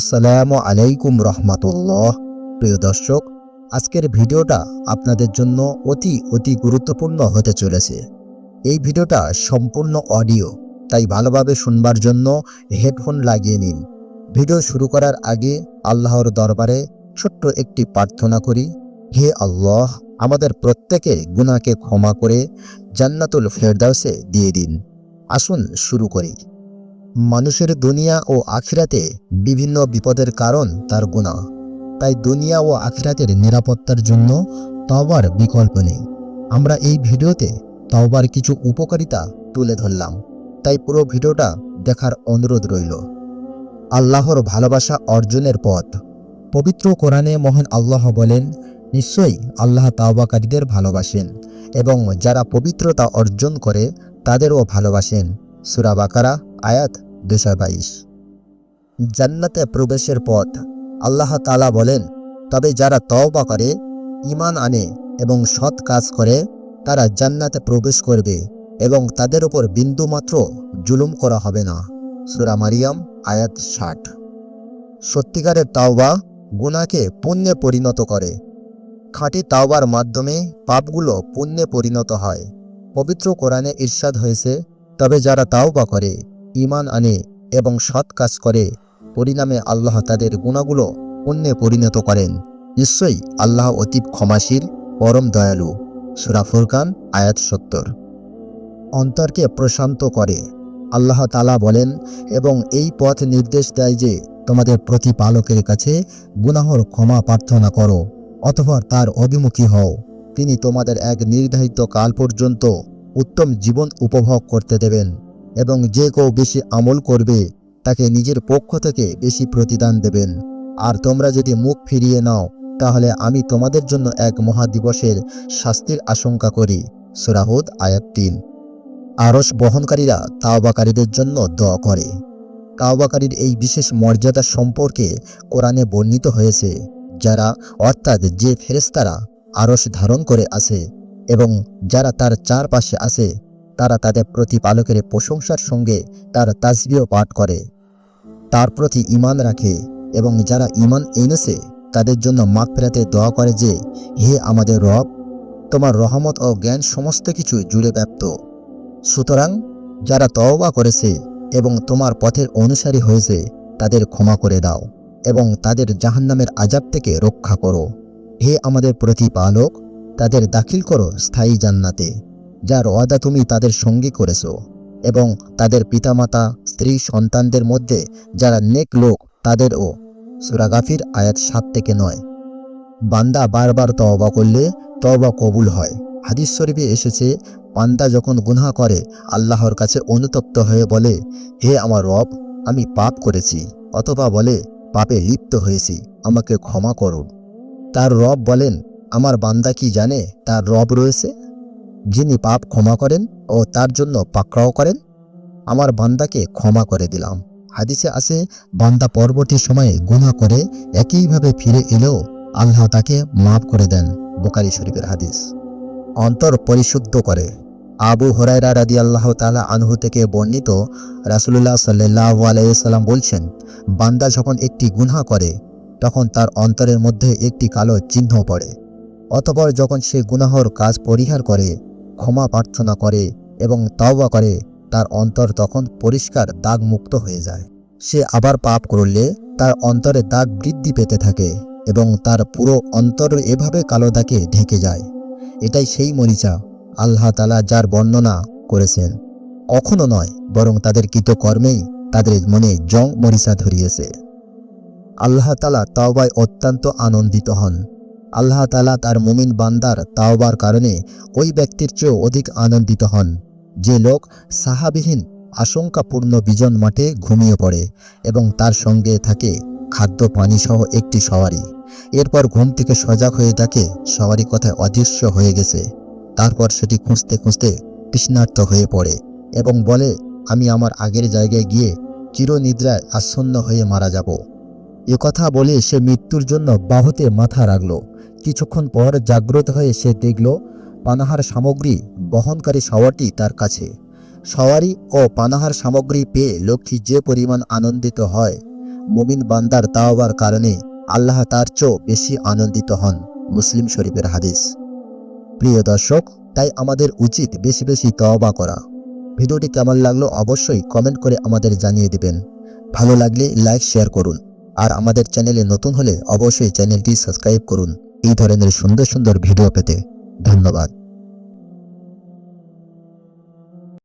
আসসালামু আলাইকুম রহমতুল্লাহ। প্রিয় দর্শক, আজকের ভিডিওটা আপনাদের জন্য অতি অতি গুরুত্বপূর্ণ হতে চলেছে। এই ভিডিওটা সম্পূর্ণ অডিও, তাই ভালোভাবে শুনবার জন্য হেডফোন লাগিয়ে নিন। ভিডিও শুরু করার আগে আল্লাহর দরবারে ছোট্ট একটি প্রার্থনা করি। হে আল্লাহ, আমাদের প্রত্যেকের গুনাহকে ক্ষমা করে জান্নাতুল ফেরদাউসে দিয়ে দিন। আসুন শুরু করি। মানুষের দুনিয়া ও আখিরাতে বিভিন্ন বিপদের কারণ তার গুনাহ। তাই দুনিয়া ও আখিরাতের নিরাপত্তার জন্য তওবার বিকল্প নেই। আমরা এই ভিডিওতে তওবার কিছু উপকারিতা তুলে ধরলাম। তাই পুরো ভিডিওটা দেখার অনুরোধ রইল। আল্লাহর ভালোবাসা অর্জনের পথ। পবিত্র কোরআনে মহান আল্লাহ বলেন, নিশ্চয়ই আল্লাহ তাওবাকারীদের ভালোবাসেন এবং যারা পবিত্রতা অর্জন করে তাদেরও ভালোবাসেন। সুরা বাকারা আয়াত দুশো বাইশ। জান্নাতে প্রবেশের পথ, আল্লাহ তালা বলেন, তবে যারা তওবা করে ইমান আনে এবং সৎ কাজ করে, তারা জান্নাতে প্রবেশ করবে এবং তাদের উপর বিন্দুমাত্র জুলুম করা হবে না। সুরা মারিয়াম, আয়াত ষাট। সত্যিকারের তাওবা গুনাকে পুণ্যে পরিণত করে। খাঁটি তাওবার মাধ্যমে পাপগুলো পুণ্যে পরিণত হয়। পবিত্র কোরআনে ঈর্ষাদ হয়েছে, তবে যারা তাওবা করে ইমান আনে এবং সৎ কাজ করে, পরিণামে আল্লাহ তাদের গুণাগুলো পুণ্যে পরিণত করেন। নিশ্চয়ই আল্লাহ অতীব ক্ষমাশীল, পরম দয়ালু। সুরা ফুরকান, আয়াত সত্তর। অন্তরকে প্রশান্ত করে। আল্লাহ তালা বলেন, এবং এই পথ নির্দেশ দেয় যে, তোমাদের প্রতিপালকের কাছে গুনাহর ক্ষমা প্রার্থনা করো, অথবা তার অভিমুখী হও। তিনি তোমাদের এক নির্ধারিত কাল পর্যন্ত উত্তম জীবন উপভোগ করতে দেবেন। এবং যে কেউ বেশি আমল করবে, তাকে নিজের পক্ষ থেকে বেশি প্রতিদান দেবেন। আর তোমরা যদি মুখ ফিরিয়ে নাও, তাহলে আমি তোমাদের জন্য এক মহাদিবসের শাস্তির আশঙ্কা করি। সুরাহুদ আয়াত তিন। আরস বহনকারীরা তাওবাকারীদের জন্য দোয়া করে। তাওবাকারীর এই বিশেষ মর্যাদা সম্পর্কে কোরআনে বর্ণিত হয়েছে, যারা অর্থাৎ যে ফেরেস্তারা আরস ধারণ করে আছে এবং যারা তার চারপাশে আসে তারা তাদের প্রতিপালকের প্রশংসার সঙ্গে তার তাসবিও পাঠ করে। তার প্রতি ইমান রাখে এবং যারা ইমান এনেছে, তাদের জন্য মাগ ফেরাতে দোয়া করে যে, হে আমাদের রব, তোমার রহমত ও জ্ঞান সমস্ত কিছু জুড়ে ব্যপ্ত। সুতরাং যারা তওবা করেছে এবং তোমার পথের অনুসারী হয়েছে, তাদের ক্ষমা করে দাও এবং তাদের জাহান্নামের আজাব থেকে রক্ষা করো। হে আমাদের প্রতিপালক, তাদের দাখিল করো স্থায়ী জান্নাতে। যার ওয়াদা তুমি তাদের সঙ্গী করেছ এবং তাদের পিতামাতা, স্ত্রী, সন্তানদের মধ্যে যারা নেক লোক, তাদেরও। সুরাগাফির আয়াত সাত থেকে নয়। বান্দা বারবার তওবা করলে তওবা কবুল হয়। হাদিস শরীফে এসেছে, বান্দা যখন গুনাহ করে, আল্লাহর কাছে অনুতপ্ত হয়ে বলে, হে আমার রব, আমি পাপ করেছি। অথবা বলে, পাপে লিপ্ত হয়েছি, আমাকে ক্ষমা করুন। তার রব বলেন, আমার বান্দা কি জানে, তার রব রয়েছে? যিনি পাপ ক্ষমা করেন ও তার জন্য পাকড়াও করেন, আমার বান্দাকে ক্ষমা করে দিলাম। হাদিসে আছে, বান্দা পরবর্তী সময়ে গুনাহ করে একইভাবে ফিরে এলেও আল্লাহ তাকে মাফ করে দেন বোকারি শরীফের হাদিস। অন্তর পরিশুদ্ধ করে। আবু হরাইরা রাদি আল্লাহ তালা আনহু থেকে বর্ণিত রাসুলুল্লাহ সাল্লাহ আলাইসাল্লাম বলছেন, বান্দা যখন একটি গুনহা করে, তখন তার অন্তরের মধ্যে একটি কালো চিহ্ন পড়ে। অতপর যখন সে গুনাহর কাজ পরিহার করে ক্ষমা প্রার্থনা করে এবং তাওবা করে, তার অন্তর তখন পরিষ্কার দাগ মুক্ত হয়ে যায়। সে আবার পাপ করলে তার অন্তরে দাগ বৃদ্ধি পেতে থাকে এবং তার পুরো অন্তর এভাবে কালো দাগে ঢেকে যায়। এটাই সেই মরিচা আল্লাহ তালা যার বর্ণনা করেছেন। কখনো নয়, বরং তাদের কৃতকর্মেই তাদের মনে জং মরিচা ধরিয়েছে। আল্লাহ তালা তাওবায় অত্যন্ত আনন্দিত হন। আল্লাহ তালা তার মুমিন বান্দার তাওবার কারণে ওই ব্যক্তির চেয়েও অধিক আনন্দিত হন। যে লোক সাহাবিহীন, আশঙ্কাপূর্ণ বিজন মাঠে ঘুমিয়ে পড়ে এবং তার সঙ্গে থাকে খাদ্য পানি সহ একটি সওয়ারি। এরপর ঘুম থেকে সজাগ হয়ে থাকে সওয়ারি কথায় অদৃশ্য হয়ে গেছে। তারপর সেটি খুঁজতে খুঁজতে তৃষ্ণার্ত হয়ে পড়ে এবং বলে, আমি আমার আগের জায়গায় গিয়ে চিরনিদ্রায় আচ্ছন্ন হয়ে মারা যাব। কথা বলে সে মৃত্যুর জন্য বাহুতে মাথা রাখল। কিছুক্ষণ পর জাগ্রত হয়ে সে দেখল পানাহার সামগ্রী বহনকারী সওয়ারটি তার কাছে। সওয়ারি ও পানাহার সামগ্রী পেয়ে লক্ষ্মী যে পরিমাণ আনন্দিত হয়, মুমিন বান্দার তাওবার কারণে আল্লাহ তার চেয়েও বেশি আনন্দিত হন, মুসলিম শরীফের হাদিস। প্রিয় দর্শক, তাই আমাদের উচিত বেশি বেশি তওবা করা। ভিডিওটি কেমন লাগল অবশ্যই কমেন্ট করে আমাদের জানিয়ে দিবেন। ভালো লাগলে লাইক, শেয়ার করুন। আর আমাদের চ্যানেলে নতুন হলে অবশ্যই চ্যানেলটি সাবস্ক্রাইব করুন। এই ধরনের সুন্দর সুন্দর ভিডিও পেতে ধন্যবাদ।